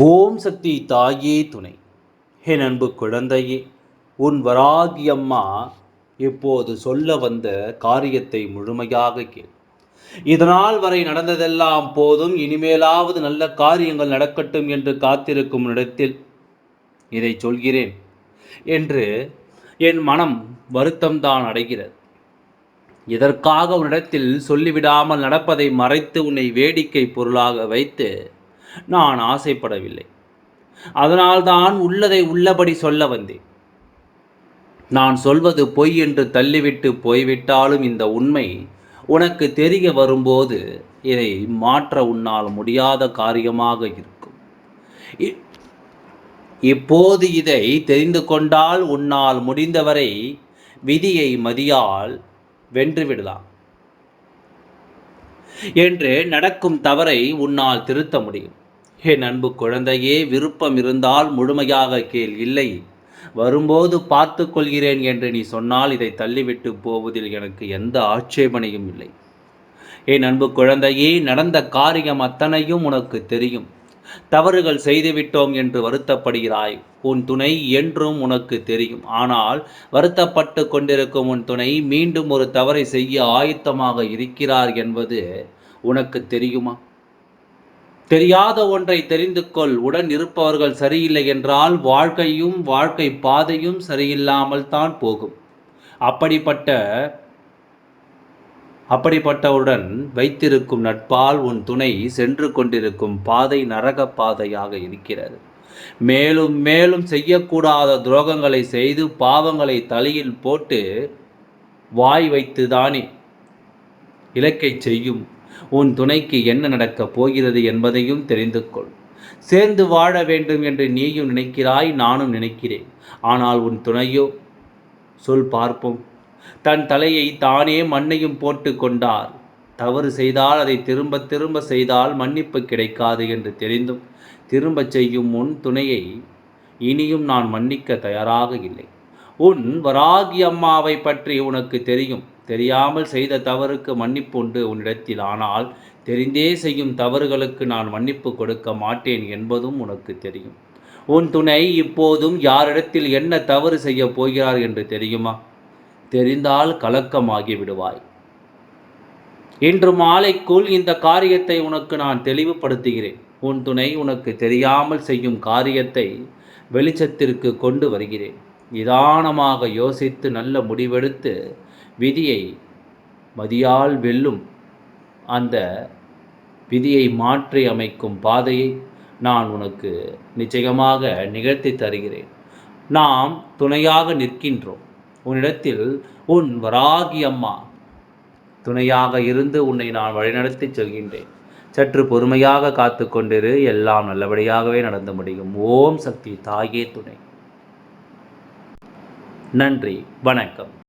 ஓம் சக்தி தாயே துணை. என் அன்பு குழந்தையே உன் வராகியம்மா இப்போது சொல்ல வந்த காரியத்தை முழுமையாக கேள். இதனால் வரை நடந்ததெல்லாம் போதும் இனிமேலாவது நல்ல காரியங்கள் நடக்கட்டும் என்று காத்திருக்கும் இடத்தில் இதை சொல்கிறேன் என்று என் மனம் வருத்தம்தான் அடைகிறது. இதற்காக உன்னிடத்தில் சொல்லிவிடாமல் நடப்பதை மறைத்து உன்னை வேடிக்கை பொருளாக வைத்து நான் ஆசைப்படவில்லை. அதனால்தான் உள்ளதை உள்ளபடி சொல்ல வந்தேன். நான் சொல்வது பொய் என்று தள்ளிவிட்டு போய்விட்டாலும் இந்த உண்மை உனக்கு தெரிய வரும்போது இதை மாற்ற உன்னால் முடியாத காரியமாக இருக்கும். இப்போது இதை தெரிந்து கொண்டால் உன்னால் முடிந்தவரை விதியை மதியால் வென்றுவிடலாம். என்று நடக்கும் தவறை உன்னால் திருத்த முடியும். என் அன்பு குழந்தையே விருப்பம் இருந்தால் முழுமையாக கேள் இல்லை. வரும்போது பார்த்து கொள்கிறேன் என்று நீ சொன்னால் இதை தள்ளிவிட்டு போவதில் எனக்கு எந்த ஆட்சேபனையும் இல்லை. என் அன்பு குழந்தையே நடந்த காரியம் அத்தனையும் உனக்கு தெரியும். தவறுகள் செய்துவிட்டோம் என்று வருத்தப்படுகிறாய். உன் துணை என்றும் உனக்கு தெரியும். ஆனால் வருத்தப்பட்டு கொண்டிருக்கும் உன் துணை மீண்டும் ஒரு தவறை செய்ய ஆயத்தமாக இருக்கிறார் என்பது உனக்கு தெரியுமா? தெரியாத ஒன்றை தெரிந்து கொள். உடன் இருப்பவர்கள் சரியில்லை என்றால் வாழ்க்கையும் வாழ்க்கை பாதையும் சரியில்லாமல் தான் போகும். அப்படிப்பட்ட அப்படிப்பட்டவுடன் வைத்திருக்கும் நட்பால் உன் துணை சென்று கொண்டிருக்கும் பாதை நரக பாதையாக இருக்கிறது. மேலும் மேலும் செய்யக்கூடாத துரோகங்களை செய்து பாவங்களை தலையில் போட்டு வாய் வைத்து தானே இலக்கை செய்யும். உன் துணைக்கு என்ன நடக்கப் போகிறது என்பதையும் தெரிந்து கொள் சேர்ந்து வாழ வேண்டும் என்று நீயும் நினைக்கிறாய் நானும் நினைக்கிறேன். ஆனால் உன் துணையோ? சொல் பார்ப்போம். தன் தலையை தானே மண்ணையும் போட்டு கொண்டார் தவறு செய்தால் அதை திரும்ப திரும்ப செய்தால் மன்னிப்பு கிடைக்காது என்று தெரிந்தும் திரும்பச் செய்யும் உன் துணையை இனியும் நான் மன்னிக்க தயாராக இல்லை. உன் வராகி அம்மாவை பற்றி உனக்கு தெரியும். தெரியாமல் செய்த தவறுக்கு மன்னிப்பு உண்டு உன்னிடத்தில். ஆனால் தெரிந்தே செய்யும் தவறுகளுக்கு நான் மன்னிப்பு கொடுக்க மாட்டேன் என்பதும் உனக்கு தெரியும். உன் துணை இப்போதும் யாரிடத்தில் என்ன தவறு செய்ய போகிறார் என்று தெரியுமா? தெரிந்தால் கலக்கமாகி விடுவாய். இன்று மாலைக்குள் இந்த காரியத்தை உனக்கு நான் தெளிவுபடுத்துகிறேன். உன் துணை உனக்கு தெரியாமல் செய்யும் காரியத்தை வெளிச்சத்திற்கு கொண்டு வருகிறேன். நிதானமாக யோசித்து நல்ல முடிவெடுத்து விதியை மதியால் வெல்லும். அந்த விதியை மாற்றி அமைக்கும் பாதையை நான் உனக்கு நிச்சயமாக நிகழ்த்தி தருகிறேன். நாம் துணையாக நிற்கின்றோம். உன்னிடத்தில் உன் வராகி அம்மா துணையாக இருந்து உன்னை நான் வழிநடத்தி செல்கின்றேன். சற்று பொறுமையாக காத்து கொண்டிரு. எல்லாம் நல்லபடியாகவே நடந்து முடியும். ஓம் சக்தி தாயே துணை. நன்றி. வணக்கம்.